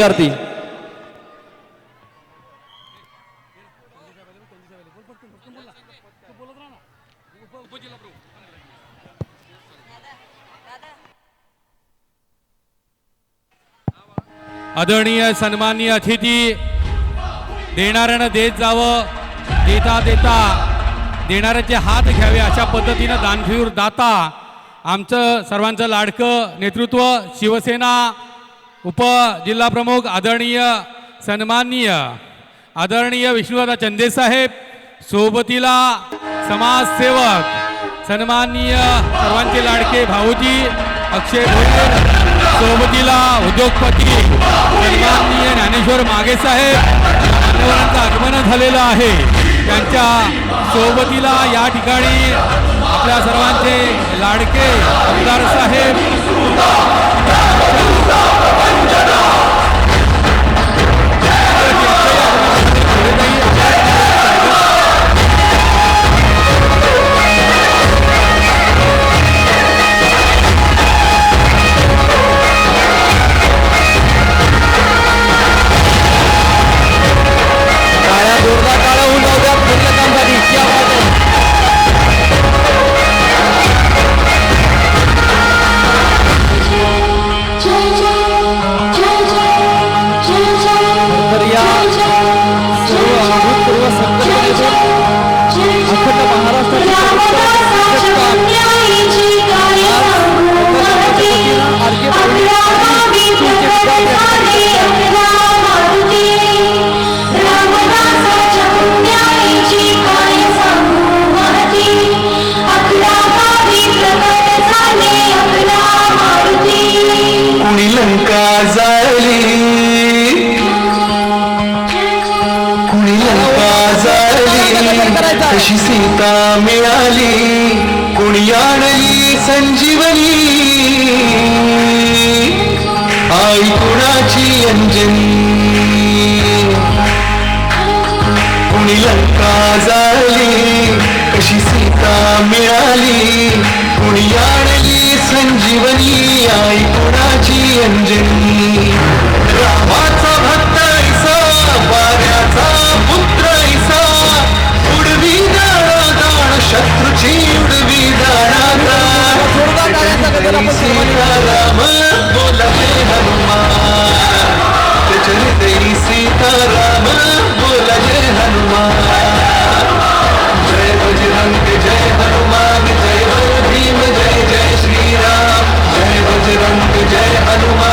विद्यार्थी. आदरणीय सन्माननीय अतिथी देणाऱ्यानं देत जावं देता देता देणाऱ्याचे हात घ्यावे अशा पद्धतीनं दानशूर दाता आमचं सर्वांचं लाडकं नेतृत्व शिवसेना उप जिल्हाप्रमुख आदरणीय सन्माननीय आदरणीय विष्णुदादा चंदेसाहेब सोबतीला समाजसेवक सन्माननीय सर्वांचे लाडके भाऊजी अक्षय भोईर सोबतीला उद्योगपती सन्माननीय ज्ञानेश्वर मागे साहेब मान्यवरांचं आगमन झालेलं आहे. त्यांच्या सोबतीला या ठिकाणी आपल्या सर्वांचे लाडके आमदार साहेब कुणी जाळली कशी सीता मिळाली? कुणी आणली संजीवनी आई कुणाची अंजनी? रामाचा भक्त ऐसा वाऱ्याचा पुत्र ऐसा उडवी दाणा दाण शत्रूची उडवी दाणा. जोरदार टाळ्यांचा गजर आपण सीताराम बोलले हनुमान सीताराम जय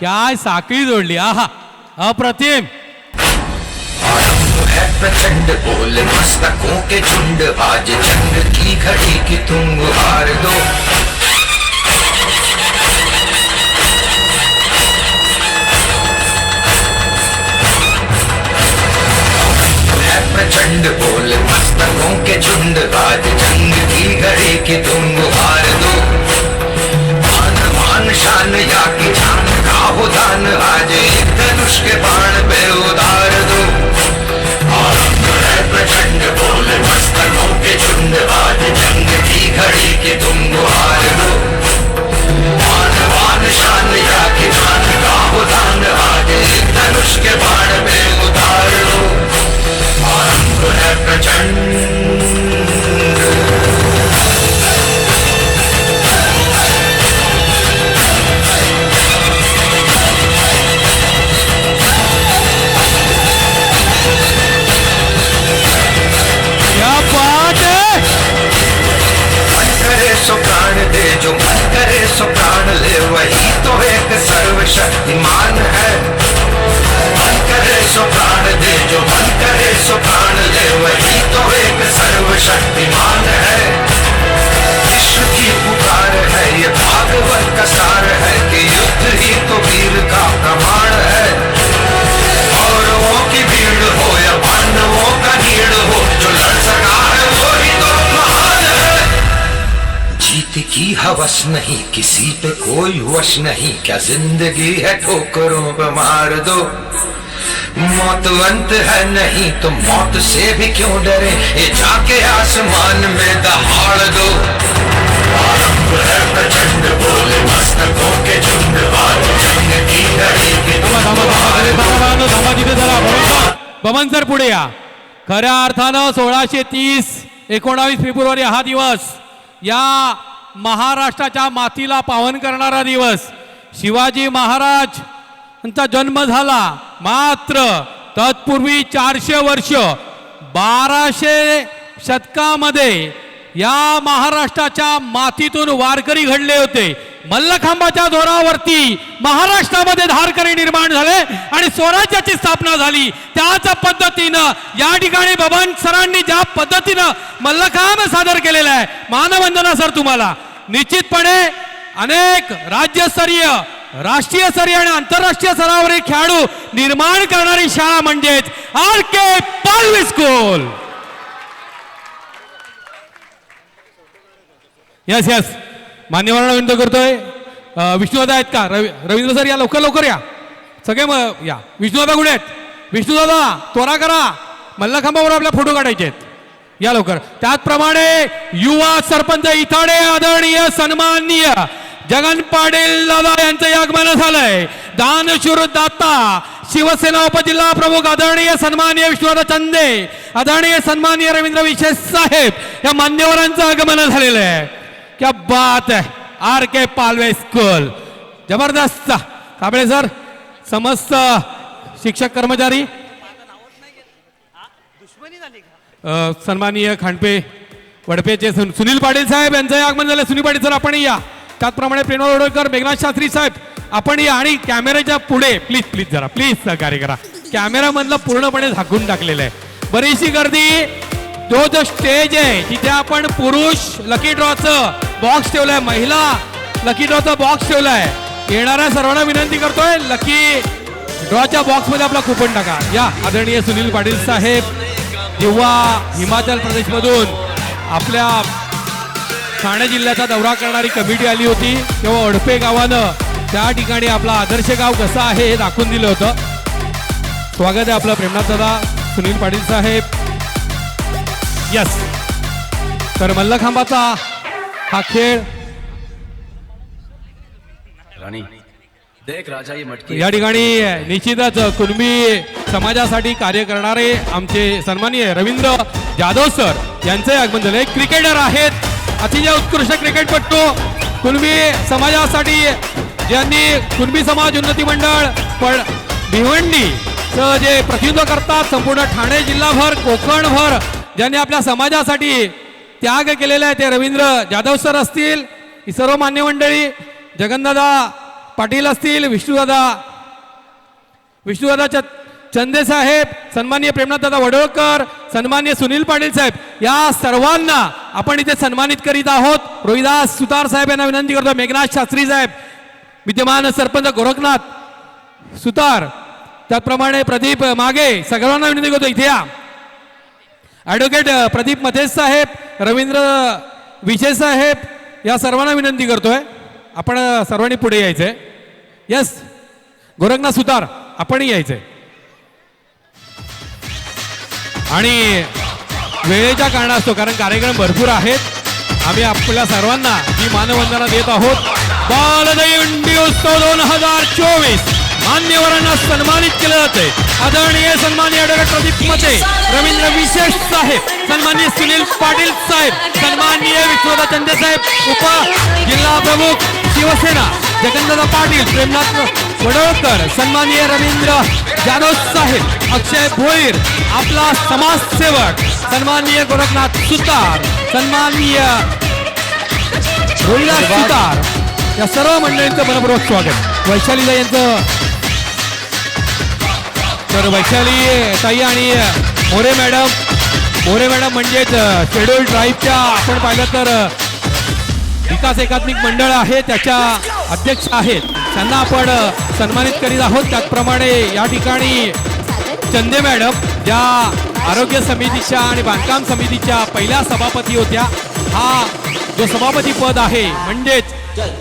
काय साखळी जोडली आहा अप्रतिम है? प्रचंड बोल मस्तकों के झुंड आज जंग की घड़ी की तुम गुहार दो है प्रचंड बोल मस्तकों के झुंड, आज जंग की घड़ी की तुम गुहार दो। हवस नहीं किसी पे कोई वश नहीं। क्या ज़िंदगी है ठोकरों पे मार दो? मौत अंत है नहीं तो मौत से भी क्यों डरे? ये जाके आसमान में दहाड़ दो। है प्रचंड बोले मस्तकों के झुंड जंग की घड़ी के सर, सर पुढे या। खऱ्या अर्थानं सोळाशे तीस एकोणावीस फेब्रुवारी हा दिवस या महाराष्ट्राच्या मातीला पावन करणारा दिवस. शिवाजी महाराज यांचा जन्म झाला. मात्र तत्पूर्वी चारशे वर्ष बाराशे शतकामध्ये या महाराष्ट्राच्या मातीतून वारकरी घडले होते. मल्लखांबाच्या जोरावरती महाराष्ट्रामध्ये धारकरी निर्माण झाले आणि स्वराज्याची स्थापना झाली. त्याच पद्धतीनं या ठिकाणी बबन सरांनी ज्या पद्धतीनं मल्लखांब सादर केलेला आहे. मानवंदना सर तुम्हाला. निश्चितपणे अनेक राज्यस्तरीय राष्ट्रीय स्तरीय आणि आंतरराष्ट्रीय स्तरावरील खेळाडू निर्माण करणारी शाळा म्हणजेच आर के पालवी स्कूल यस यस मान्यवरांना विनंती करतोय. विष्णुदादा आहेत का? रवी रवींद्र सर या लवकर लवकर या. सगळे मग या. विष्णुदादा कुठे आहेत? विष्णुदादा त्वरा करा. मल्लखांबावर आपल्या फोटो काढायचे आहेत. या लवकर. त्याचप्रमाणे युवा सरपंच इथाडे आदरणीय सन्माननीय जगन पाटील दादा यांचं आगमन झालंय. दानशूर दाता शिवसेना उपजिल्हा प्रमुख आदरणीय सन्माननीय विष्णुदादा चंदे आदरणीय सन्माननीय रवींद्र विशेष साहेब या मान्यवरांचं आगमन झालेलं आहे. क्या बात आहे. R K Palwe school. जबरदस्त. काबळे सर समस्त शिक्षक कर्मचारी सन्मानीय सन्माननीय खांडपे वडपेचे सुन- सुनील पाटील साहेब यांचं आगमन झालं. सुनील पाटील सर आपण या. त्याचप्रमाणे प्रेमा वडोळकर मेघनाथ शास्त्री साहेब आपण या. आणि कॅमेऱ्याच्या पुढे प्लीज प्लीज जरा प्लीज सहकार्य करा. कॅमेरामधलं पूर्णपणे झाकून टाकलेलं आहे. बरीचशी गर्दी तो जो स्टेज आहे तिथे आपण पुरुष लकी ड्रॉचं बॉक्स ठेवलाय महिला लकी ड्रॉचा बॉक्स ठेवलाय. येणाऱ्या सर्वांना विनंती करतोय लकी ड्रॉच्या बॉक्समध्ये आपला कुपन टाका. या आदरणीय सुनील पाटील साहेब. जेव्हा हिमाचल प्रदेशमधून आपल्या ठाणे जिल्ह्याचा दौरा करणारी कमिटी आली होती तेव्हा अडपे गावानं त्या ठिकाणी आपला आदर्श गाव कसं आहे हे दाखवून दिलं होतं. स्वागत आहे आपलं प्रेमनाथ दादा सुनील पाटील साहेब. यस तर मल्लखांबाचा हा खेळ राणी ये मटकी या ठिकाणी निश्चितच कुणबी समाजासाठी कार्य करणारे आमचे सन्माननीय रवींद्र जाधव सर यांचे आगमन झाले. क्रिकेटर आहेत. अतिशय उत्कृष्ट क्रिकेटपटू कुणबी समाजासाठी ज्यांनी कुणबी समाज उन्नती मंडळ पण भिवंडी जे प्रतिनिधित्व करतात संपूर्ण ठाणे जिल्हाभर कोकणभर ज्यांनी आपल्या समाजासाठी त्याग केलेला आहे ते रवींद्र जाधव सर असतील. ही सर्व मान्य मंडळी जगन्नादा पाटील असतील विष्णूदादा विष्णुदादा च चंदे साहेब सन्माननीय प्रेमनाथदादा वडोळकर सन्माननीय सुनील पाटील साहेब या सर्वांना आपण इथे सन्मानित करीत आहोत. रोहिदास सुतार साहेब यांना विनंती करतो मेघनाथ शास्त्री साहेब विद्यमान सरपंच गोरखनाथ सुतार त्याचप्रमाणे प्रदीप मागे सगळ्यांना विनंती करतो इथे या. ॲडव्होकेट प्रदीप मथेस साहेब रवींद्र विजय साहेब या सर्वांना विनंती करतोय. आपण सर्वांनी पुढे यायचंय. यस गोरखनाथ सुतार आपणही यायचंय आणि वेळेच्या कारणास्तव कारण कार्यक्रम भरपूर आहेत. आम्ही आपल्या सर्वांना ही मानवंदना देत आहोत. बालदंडी उत्सव दोन हजार चोवीस. मान्यवरांना सन्मानित केलं जाते आदरणीय सन्मान्य ॲडव्होकेट प्रदीप मते रवींद्र विशेष साहेब सन्मान्य सुनील पाटील साहेब सन्माननीय विश्वदा चंदे साहेब उप जिल्हा प्रमुख शिवसेना. जगन्नाथ पाटील प्रेमनाथ वडोळकर सन्माननीय रवींद्र जाधव साहेब अक्षय भोईर आपला समाजसेवक सन्माननीय गोरखनाथ सुतार सन्माननीय रोहिदास सुतार. या सर्व मंडळींचं मनपूर्वक स्वागत. वैशालीला यांचं तर वैशाली ताई आणि मोरे मॅडम मोरे मॅडम म्हणजेच शेड्यूल ट्राईबच्या आपण पाहिलं तर विकास एकात्मिक मंडळ आहे त्याच्या अध्यक्ष आहेत. त्यांना आपण सन्मानित करीत आहोत. त्याचप्रमाणे या ठिकाणी चंदे मॅडम ज्या आरोग्य समितीच्या आणि बांधकाम समितीच्या पहिल्या सभापती होत्या. हा जो सभापती पद आहे म्हणजेच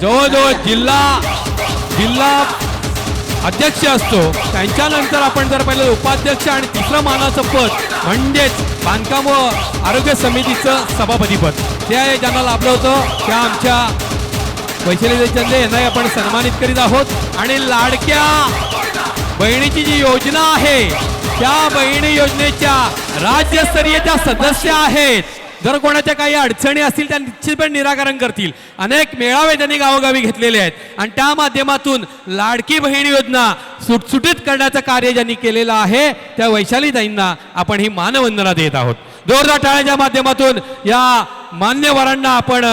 जवळजवळ जिल्हा जिल्हा अध्यक्ष असतो. त्यांच्यानंतर आपण जर पहिलं उपाध्यक्ष आणि तिसरं मानाचं पद म्हणजेच बांधकाम व आरोग्य समितीचं सभापतीपद ते ज्यांना लाभलं होतं त्या आमच्या वैशाली चंदे यांनाही आपण सन्मानित करीत आहोत. आणि लाडक्या बहिणीची जी योजना आहे त्या बहिणी योजनेच्या राज्यस्तरीय त्या सदस्य आहेत. जर कोणाच्या काही अडचणी असतील त्या निश्चितपणे निराकरण करतील. अनेक मेळावे त्यांनी गावोगावी घेतलेले आहेत. आणि त्या माध्यमातून लाडकी बहीण योजना सुटसुटीत करण्याचं कार्य ज्यांनी केलेलं आहे त्या वैशालीताईंना आपण ही मानवंदना देत आहोत. जोरदार टाळ्याच्या माध्यमातून या मान्यवरांना आपण